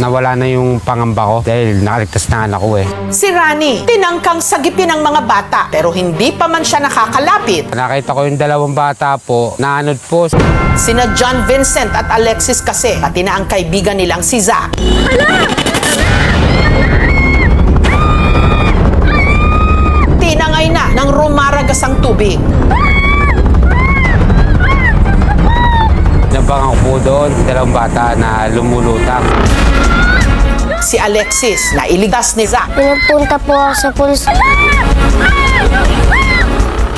Nawala na yung pangamba ko dahil nakaligtas na anak ko eh. Si Rani, tinangkang sagipin ng mga bata pero hindi pa man siya nakakalapit. Nakita ko yung dalawang bata po, naanod po. Sina John Vincent at Alexis kasi, pati na ang kaibigan nilang si Zach. Tinangay Doon, dalawang bata na lumulutang. Si Alexis na iligtas ni Zach. Pinupunta po ako sa pulis.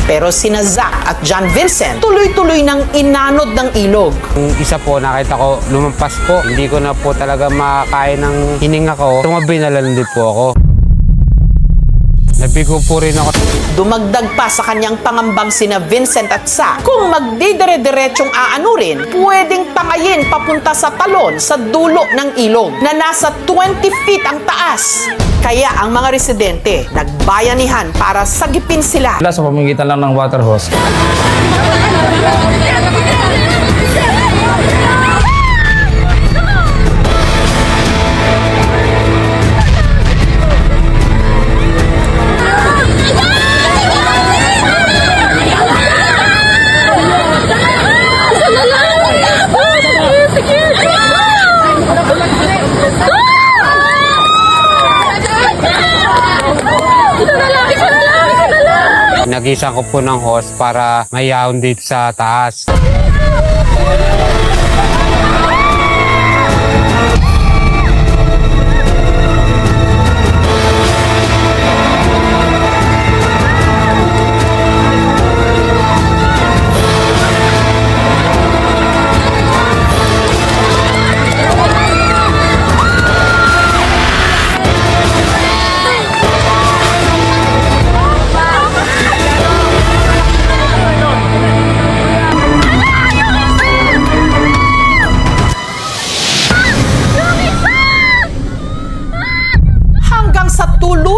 Pero sina Zach at John Vincent tuloy-tuloy nang inanod ng ilog. Yung isa po, nakita ko, lumampas po. Hindi ko na po talaga makakain ng hininga ko. Tumabi na lang din po ako. Nabigo po rin ako. Dumagdag pa sa kanyang pangambang sina Vincent at Zach. Kung magdidire-diretsong aanurin, pwedeng tangayin papunta sa talon sa dulo ng ilog na nasa 20 feet ang taas. Kaya ang mga residente nagbayanihan para sagipin sila. Wala sa pamamagitan lang ng water hose. Nagisan ko po ng hose para mayahon dito sa taas.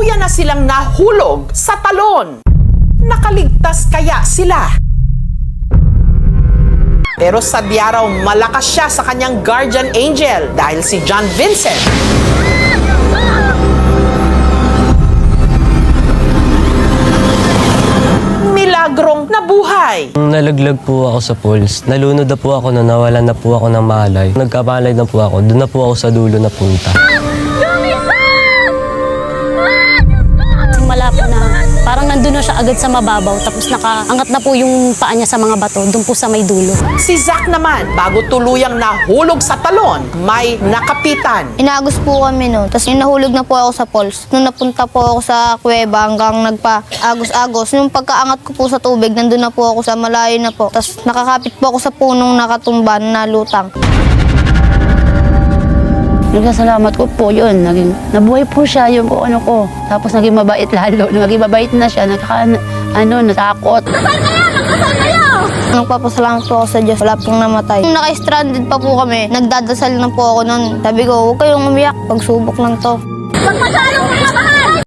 Tuluyan na silang nahulog sa talon. Nakaligtas kaya sila? Pero sadya raw malakas siya sa kanyang guardian angel dahil si John Vincent. Milagrong nabuhay. Nung nalaglag po ako sa pools, nalunod na po ako na nawalan na po ako ng malay. Nagkamalay na po ako, doon na po ako sa dulo na agad sa mababaw tapos nakaangat na po yung paa niya sa mga bato doon po sa may dulo. Si Zack naman, bago tuluyang nahulog sa talon, may nakapitan. Inagos po kami no. Tapos yung nahulog na po ako sa falls. Nung napunta po ako sa kuweba hanggang nagpa-agos-agos. Yung pagkaangat ko po sa tubig, nandun na po ako sa malayo na po. Tapos nakakapit po ako sa punong nakatumba na lutang. Nagkasalamat ko po yun. Naging, nabuhay po siya yung kung ano ko. Tapos naging mabait lalo. Naging mabait na siya. Nagkaka, ano, natakot. Nagpapasalamat po ako sa Diyos. Wala pong namatay. Nung naka-stranded pa po kami, nagdadasal na po ako nun. Sabi ko, huwag kayong umiyak. Pagsubok lang to. Pagpasalong mga mahal!